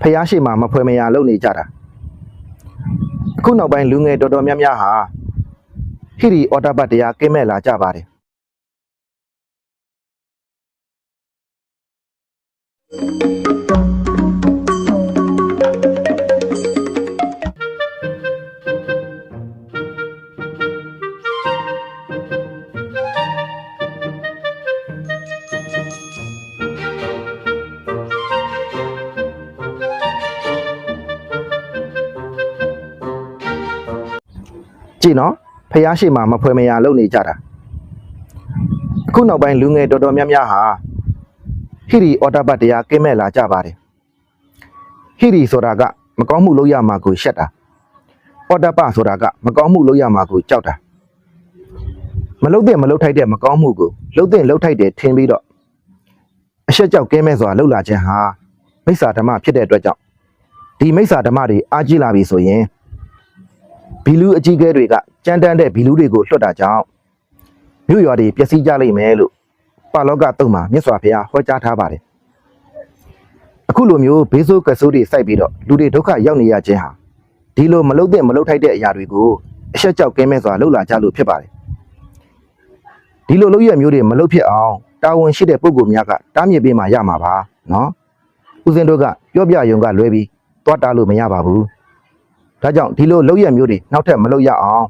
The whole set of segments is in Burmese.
ဖះရှိမှမဖွဲမရလုပ်နေကြတာအခုနောက်ပိုင်းလူငယ်တော်တော်များများဟာဟိရီအော်တာဘတ်တရားကင်းမဲ့လာကြပါတယ် ကြည့်နော်ဖះရှိမှမဖွဲမရလုပ်နေကြတာအခုနောက်ပိုင်းလူငယ်တော်တော်များများဟာဟိရီအော်တာဘတ်တရားကင်းမဲ့လာကြပါတယ်ဟိရီဆိုတာကမကောင်းမှုလုပ်ရမှာကိုရှက်တာအော်တာဘတ်ဆိုတာကမကောင်းမှုလုပ်ရမှာကိုကြောက်တာမလုပ်တဲ့မလုပ်ထိုက်တဲ့မကောင်းမှုကိုလုပ်တဲ့လုပ်ထိုက်တဲ့ထင်ပြီးတော့အရှက်ကြောက်ကင်းမဲ့စွာလှုပ်လာခြင်းဟာမိစ္ဆာဓမ္မဖြစ်တဲ့အတွက်ကြောင့်ဒီမိစ္ဆာဓမ္မတွေအားကြီးလာပြီဆိုရင် ဘီလူအကြီးကဲတွေကကြမ်းတမ်းတဲ့ဘီလူတွေကိုလွှတ်တာကြောင့်မြို့ရွာတွေပျက်စီးကြလိမ့်မယ်လို့ပါလောကတုံမှာမြတ်စွာဘုရားဟောကြားထားပါတယ်အခုလိုမျိုးဘေးဆိုးကဆိုးတွေစိုက်ပြီးတော့လူတွေဒုက္ခရောက်နေရခြင်းဟာဒီလိုမလုတ်တဲ့မလုတ်ထိုက်တဲ့အရာတွေကိုအဆက်ကြောက်ကင်းမဲ့စွာလှုပ်လာကြလို့ဖြစ်ပါတယ်ဒီလိုလုပ်ရမျိုးတွေမလုတ်ဖြစ်အောင်တာဝန်ရှိတဲ့ပုဂ္ဂိုလ်များကတားမြစ်ပေးမှရမှာပါနော်ဦးဇင်းတို့ကပြောပြယုံကလွဲပြီးတွားတားလို့မရပါဘူး ဒါကြောင့်ဒီလိုလောက်ရမျိုးတွေနောက်ထပ်မလုပ်ရအောင်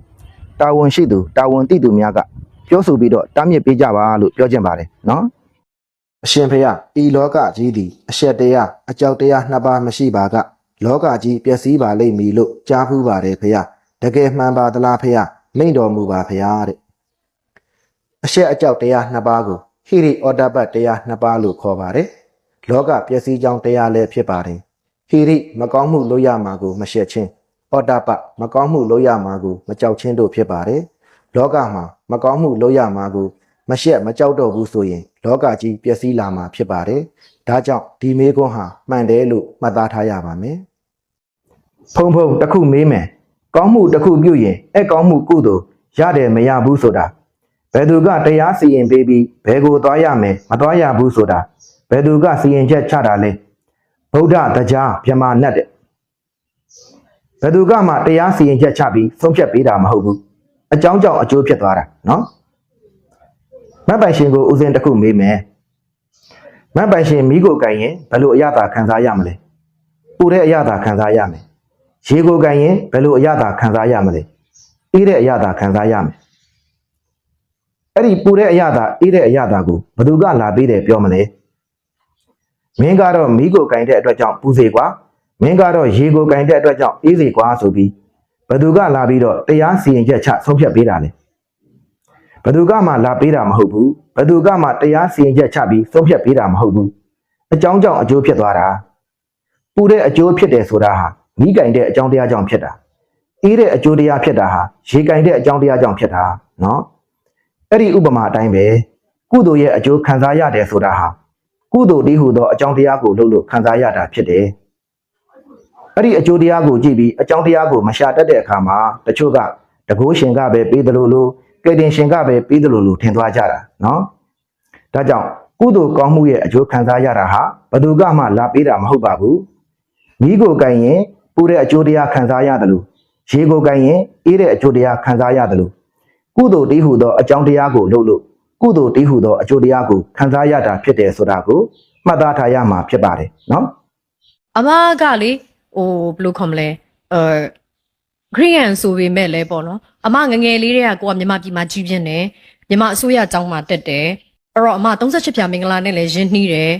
တာဝန်ရှိသူတာဝန်သိသူများကပြောဆိုပြီးတော့တားမြစ်ပေးကြပါလို့ပြောချင်ပါတယ်နော်အရှင်ဖေယဤလောကကြီးသည်အရှက်တရားအကြောက်တရားနှစ်ပါးမရှိပါကလောကကြီးပျက်စီးပါလိမ့်မည်လို့ကြားဖူးပါတယ်ဖေယတကယ်မှန်ပါသလားဖေယမိန့်တော်မူပါဖေယတဲ့အရှက်အကြောက်တရားနှစ်ပါးကိုဟိရိအော်တပတ်တရားနှစ်ပါးလို့ခေါ်ပါတယ်လောကပျက်စီးကြောင်းတရားလည်းဖြစ်ပါတယ်ဟိရိမကောင်းမှုလုပ်ရမှာကိုမရှက်ချင်း အော်တာပမကောင်းမှုလုပ်ရမှာကိုမကြောက်ချင်းတို့ဖြစ်ပါတယ်။လောကမှာမကောင်းမှုလုပ်ရမှာကိုမရှက်မကြောက်တော့ဘူးဆိုရင် လောကကြီးပျက်စီးလာမှာဖြစ်ပါတယ်။ဒါကြောင့်ဒီမေခွန်းဟာမှန်တယ်လို့မှတ်သားထားရပါမယ်။ဖုံဖုံတစ်ခုမေးမယ်။ကောင်းမှုတစ်ခုပြုရင်အဲ့ကောင်းမှုကုသိုလ်ရတယ်မရဘူးဆိုတာဘယ်သူကတရားစီရင်ပေးပြီးဘယ်ကိုသွားရမယ်မသွားရဘူးဆိုတာဘယ်သူကစီရင်ချက်ချတာလဲဗုဒ္ဓတရားဗြဟ္မာနတ်တဲ့ ဘယ်သူကမှတရားစီရင်ချက်ချပြီးဆုံးဖြတ်ပေးတာမဟုတ်ဘူးအကြောင်းကြောင့်အကျိုးဖြစ်သွားတာနော်မတ်ပိုင်ရှင်ကိုဦးစင်းတစ်ခုမေးမယ်မတ်ပိုင်ရှင်မိကိုကန်ရင်ဘယ်လိုအရသာခံစားရမလဲပူတဲ့အရသာခံစားရမယ်ရေကိုကန်ရင်ဘယ်လိုအရသာခံစားရမလဲအေးတဲ့အရသာခံစားရမယ်အဲ့ဒီပူတဲ့အရသာအေးတဲ့အရသာကိုဘယ်သူကလာပေးတယ်ပြောမလဲမင်းကတော့မိကိုကန်တဲ့အတွက်ကြောင့်ပူစေကွာ မင်းကတော့ရေကိုကင်တဲ့အတွက်ကြောင့်အေးစေကွာဆိုပြီးဘသူကလာပြီးတော့တရားစီရင်ချက်ချဆုံးဖြတ်ပေးတာလေဘသူကမှလာပေးတာမဟုတ်ဘူးဘသူကမှတရားစီရင်ချက်ချပြီးဆုံးဖြတ်ပေးတာမဟုတ်ဘူးအကြောင်းကြောင့်အကျိုးဖြစ်သွားတာပူတဲ့အကျိုးဖြစ်တယ်ဆိုတာဟာမိကင်တဲ့အကြောင်းတရားကြောင့်ဖြစ်တာအေးတဲ့အကျိုးတရားဖြစ်တာဟာရေကင်တဲ့အကြောင်းတရားကြောင့်ဖြစ်တာနော်အဲ့ဒီဥပမာအတိုင်းပဲကုသိုလ်ရဲ့အကျိုးခံစားရတယ်ဆိုတာဟာကုသိုလ်တည်းဟူသောအကြောင်းတရားကိုလုပ်လို့ခံစားရတာဖြစ်တယ် အဲ့ဒီအကျိုးတရားကိုကြည့်ပြီးအကြောင်းတရားကိုမရှာတတ်တဲ့အခါမှာတချို့ကတကိုးရှင်ကပဲပေးတယ်လို့လို့ကယ်တင်ရှင်ကပဲပေးတယ်လို့လို့ထင်သွားကြတာနော်ဒါကြောင့်ကုသိုလ်ကောင်းမှုရဲ့အကျိုးခံစားရတာဟာဘယ်သူကမှလာပေးတာမဟုတ်ပါဘူးမိကိုကင်ရင်ပူတဲ့အကျိုးတရားခံစားရတယ်လို့ရေကိုကင်ရင်အေးတဲ့အကျိုးတရားခံစားရတယ်လို့ကုသိုလ်တည်းဟူသောအကြောင်းတရားကိုလုပ်လို့ကုသိုလ်တည်းဟူသောအကျိုးတရားကိုခံစားရတာဖြစ်တယ်ဆိုတာကိုမှတ်သားထားရမှာဖြစ်ပါတယ်နော်အမကလေ ဟိုဘယ်လိုခေါ်မလဲအဲခရီးယန်ဆိုပေမဲ့လည်းပေါ့နော်အမငငယ်လေးတွေကကိုကမြန်မာပြည်မှာကြီးပြင်းတယ်မြန်မာအစိုးရကျောင်းမှာတက်တယ်အဲ့တော့အမ38ဖြာမင်္ဂလာနဲ့လည်းရင်းနှီးတယ်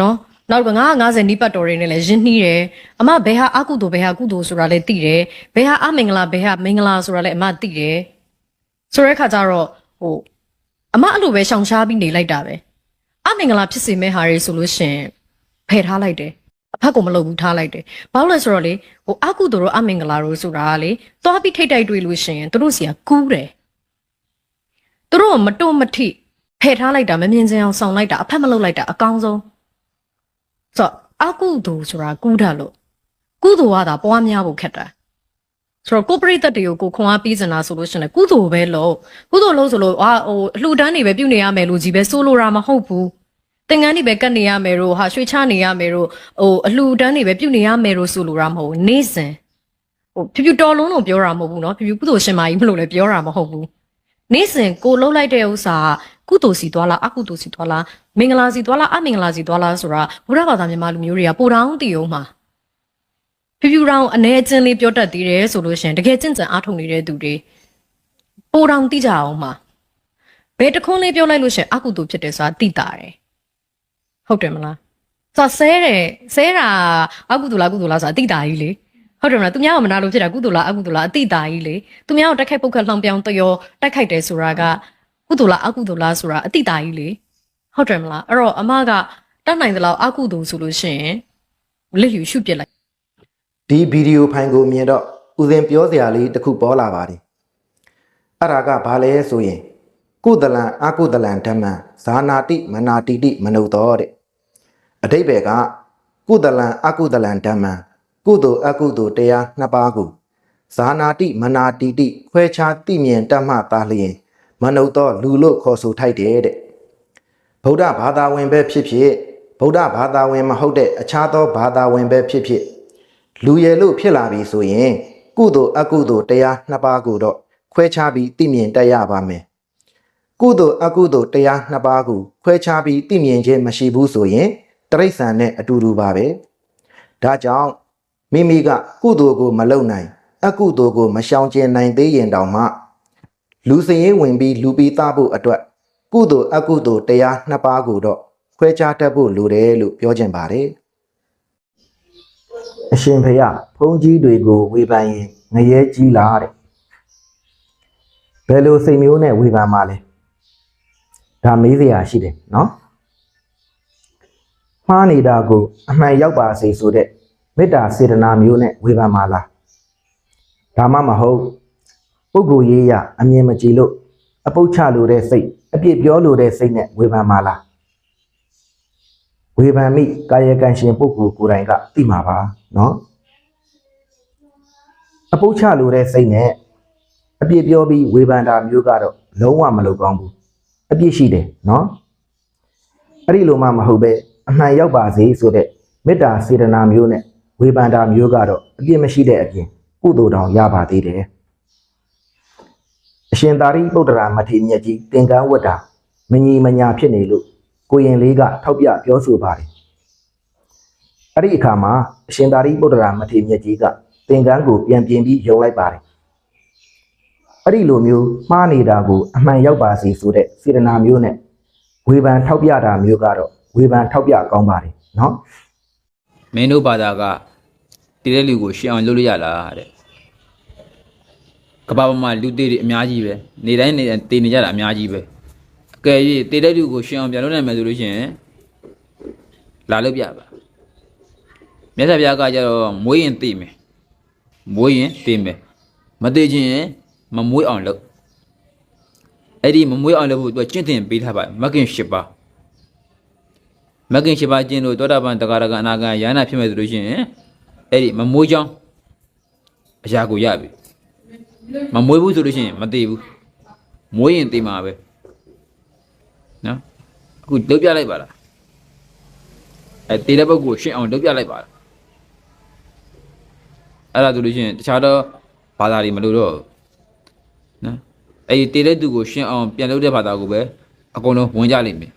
နော်နောက်က950နီးပတ်တော်တွေနဲ့လည်းရင်းနှီးတယ်အမဘယ်ဟာအကုသိုလ်ဘယ်ဟာကုသိုလ်ဆိုတာလည်းသိတယ်ဘယ်ဟာအမင်္ဂလာဘယ်ဟာမင်္ဂလာဆိုတာလည်းအမသိတယ်ဆိုတဲ့အခါကျတော့ဟိုအမအဲ့လိုပဲရှောင်ရှားပြီးနေလိုက်တာပဲအမင်္ဂလာဖြစ်စေမဲ့ဟာတွေဆိုလို့ရှရင်ဖယ်ထားလိုက်တယ် အဖက်ကိုမလုပ်ဘူးထားလိုက်တယ်။ဘာလို့လဲဆိုတော့လေဟိုအကုသူတို့အမင်္ဂလာတို့ဆိုတာကလေသွားပြီးထိတ်တိုက်တွေ့လို့ရှိရင်တို့စီကကူးတယ်။တို့ကမတုံမထိဖယ်ထားလိုက်တာမမြင်စင်အောင်ဆောင်လိုက်တာအဖက်မလုပ်လိုက်တာအကောင်းဆုံး။ဆိုတော့အကုသူဆိုတာကူးတာလို့ကုသူကသာပွားများဖို့ခက်တာ။ဆိုတော့ကိုပရိသတ်တွေကိုကိုခွန်အားပေးစင်တာဆိုလို့ရှိရင်ကုသိုလ်ပဲလို့ကုသိုလ်လို့ဆိုလို့အာဟိုအလှူဒန်းတွေပဲပြုနေရမယ်လို့ကြီးပဲစိုးလို့တာမဟုတ်ဘူး သင်္ကန်းတွေပဲကတ်နေရမယ်လို့ဟာရွှေချနေရမယ်လို့ဟိုအလှူဒန်းတွေပဲပြုတ်နေရမယ်လို့ဆိုလိုတာမဟုတ်ဘူးနေ့စဉ်ဟိုဖြူဖြူတော်လုံးလို့ပြောတာမဟုတ်ဘူးเนาะဖြူဖြူကုသိုလ်ရှင်မကြီးမလို့လည်းပြောတာမဟုတ်ဘူးနေ့စဉ်ကိုလှုပ်လိုက်တဲ့ဥစ္စာကကုသိုလ်စီသွားလားအကုသိုလ်စီသွားလားမင်္ဂလာစီသွားလားအမင်္ဂလာစီသွားလားဆိုတာဘုရားဘာသာမြန်မာလူမျိုးတွေကပိုတောင်းတည်အောင်မှာဖြူဖြူတောင်အနေအချင်းလေးပြောတတ်သေးတယ်ဆိုလို့ရှရင်တကယ်ကျင့်ကြံအားထုတ်နေတဲ့သူတွေပိုတောင်သိကြအောင်မှာဘယ်တခွန်းလေးပြောလိုက်လို့ရှရင်အကုသိုလ်ဖြစ်တယ်ဆိုတာသိတာတယ် ဟုတ်တယ်မလားဆိုတော့ဆဲတယ်ဆဲတာအကုသိုလ်လားကုသိုလ်လားဆိုတာအတိတာကြီးလေဟုတ်တယ်မလားသူများကမနာလို့ဖြစ်တာကုသိုလ်လားအကုသိုလ်လားအတိတာကြီးလေသူများကိုတက်ခိုက်ပုတ်ခတ်လှောင်ပြောင်းတရောတက်ခိုက်တယ်ဆိုတာကကုသိုလ်လားအကုသိုလ်လားဆိုတာအတိတာကြီးလေဟုတ်တယ်မလားအဲ့တော့အမကတတ်နိုင်သလောက်အကုသိုလ်ဆိုလို့ရှိရင်လက်လျူရှုပစ်လိုက်ဒီဗီဒီယိုဖိုင်ကိုမြင်တော့ဦးစင်ပြောစရာလေးတစ်ခုပေါ်လာပါတယ်အဲ့ဒါကဘာလဲဆိုရင်ကုသလံအကုသလံဓမ္မံဇာနာတိမနာတိတိမနုဿောတဲ့ အတိဘယ်ကကုသလံအကုသလံဓမ္မံကုသိုလ်အကုသိုလ်တရားနှစ်ပါးကိုဇာနာတိမနာတိတိခွဲခြားသိမြင်တတ်မှသာလျင်မနုဿောလူလို့ခေါ်ဆိုထိုက်တယ်တဲ့ဗုဒ္ဓဘာသာဝင်ပဲဖြစ်ဖြစ်ဗုဒ္ဓဘာသာဝင်မဟုတ်တဲ့အခြားသောဘာသာဝင်ပဲဖြစ်ဖြစ်လူရယ်လို့ဖြစ်လာပြီဆိုရင် ကုသိုလ်အကုသိုလ်တရားနှစ်ပါးကိုတော့ခွဲခြားပြီးသိမြင်တတ်ရပါမယ်ကုသိုလ်အကုသိုလ်တရားနှစ်ပါးကိုခွဲခြားပြီးသိမြင်ခြင်းမရှိဘူးဆိုရင် တရိษံနဲ့အတူတူပါပဲဒါကြောင့်မိမိကကုသိုလ်ကိုမလုပ်နိုင် အကုသိုလ်ကိုမရှောင်ကျဉ်နိုင်သေးရင်တောင်မှလူစရင်ဝင်ပြီးလူပြီးသားဖို့အတွက် ကုသိုလ်အကုသိုလ်တရားနှစ်ပါးကိုတော့ခွဲခြားတတ်ဖို့လိုတယ်လို့ပြောချင်ပါတယ်အရှင်ဖေယဘုန်းကြီးတွေကိုဝေဖန်ရင်ငရဲကြီးလာတဲ့ဘယ်လိုစိတ်မျိုးနဲ့ဝေဖန်မှလဲဒါမေးစရာရှိတယ်နော် မှားနေတာကိုအမှန်ရောက်ပါစေဆိုတဲ့မေတ္တာစေတနာမျိုးနဲ့ဝေဖန်ပါလားဒါမှမဟုတ်ပုဂ္ဂိုလ်ရေးရအမြင်မကြည်လို့အပုတ်ချလိုတဲ့စိတ်အပြစ်ပြောလိုတဲ့စိတ်နဲ့ဝေဖန်ပါလားဝေဖန်မိကာယကံရှင်ပုဂ္ဂိုလ်ကိုယ်တိုင်ကသိမှာပါနော်အပုတ်ချလိုတဲ့စိတ်နဲ့အပြစ်ပြောပြီးဝေဖန်တာမျိုးကတော့လုံးဝမလုပ်ကောင်းဘူးအပြစ်ရှိတယ်နော်အဲ့ဒီလိုမှမဟုတ်ပဲ အမှန်ရောက်ပါစေဆိုတဲ့မေတ္တာစေတနာမျိုးနဲ့ဝေဖန်တာမျိုးကတော့အပြစ်မရှိတဲ့အပြင်ကုသိုလ်တောင်ရပါသေးတယ်အရှင်သာရိပုတ္တရာမထေရမြတ်ကြီးသင်္ကန်းဝတ္တာမညီမညာဖြစ်နေလို့ကိုရင်လေးကထောက်ပြပြောဆိုပါတယ်။အဲ့ဒီအခါမှာအရှင်သာရိပုတ္တရာမထေရမြတ်ကြီးကသင်္ကန်းကိုပြန်ပြင်ပြီးယုံလိုက်ပါတယ်။အဲ့ဒီလိုမျိုးမှားနေတာကိုအမှန်ရောက်ပါစေဆိုတဲ့စေတနာမျိုးနဲ့ဝေဖန်ထောက်ပြတာမျိုးကတော့ ဝေဖန်ထောက်ပြကောင်းပါတယ်နော်မင်းတို့ဘာသာကတည်တဲ့လူကိုရှင်းအောင်လုပ်လို့ရလားတဲ့ကမ္ဘာပေါ်မှာလူသေးတွေအများကြီးပဲနေတိုင်းနေတိုင်းတည်နေကြတာအများကြီးပဲအကယ်၍တည်တဲ့လူကိုရှင်းအောင်ပြန်လုပ်နိုင်မယ်ဆိုလို့ရှိရင်လာလို့ပြပါမြတ်စွာဘုရားကကြတော့မွေးရင်တည်မယ်မွေးရင်တည်မယ်မတည်ခြင်းရင်မမွေးအောင်လုပ်အဲ့ဒီမမွေးအောင်လုပ်ဖို့သူကကျင့်တင်ပေးထားပါမကင်၈ပါး မကင်ရှိပါခြင်းတို့သောတာပန်တဂရကအနာဂံယာနာဖြစ်မဲ့ဆိုလို့ရှိရင်အဲ့ဒီမမွေးချောင်းအရာကိုရပြီမမွေးဘူးဆိုလို့ရှိရင်မသေးဘူးမွေးရင်သေမှာပဲနော်အခုလုပ်ပြလိုက်ပါလားအဲတေတဲ့ပုဂ္ဂိုလ်ရှင်းအောင်လုပ်ပြလိုက်ပါလားအဲ့ဒါဆိုလို့ရှိရင်တခြားတော့ဘာသာတွေမလို့တော့ဘူးနော်အဲ့ဒီတေတဲ့သူကိုရှင်းအောင်ပြန်လုပ်တဲ့ဘာသာကိုပဲအကုန်လုံးဝင်ကြလိမ့်မယ်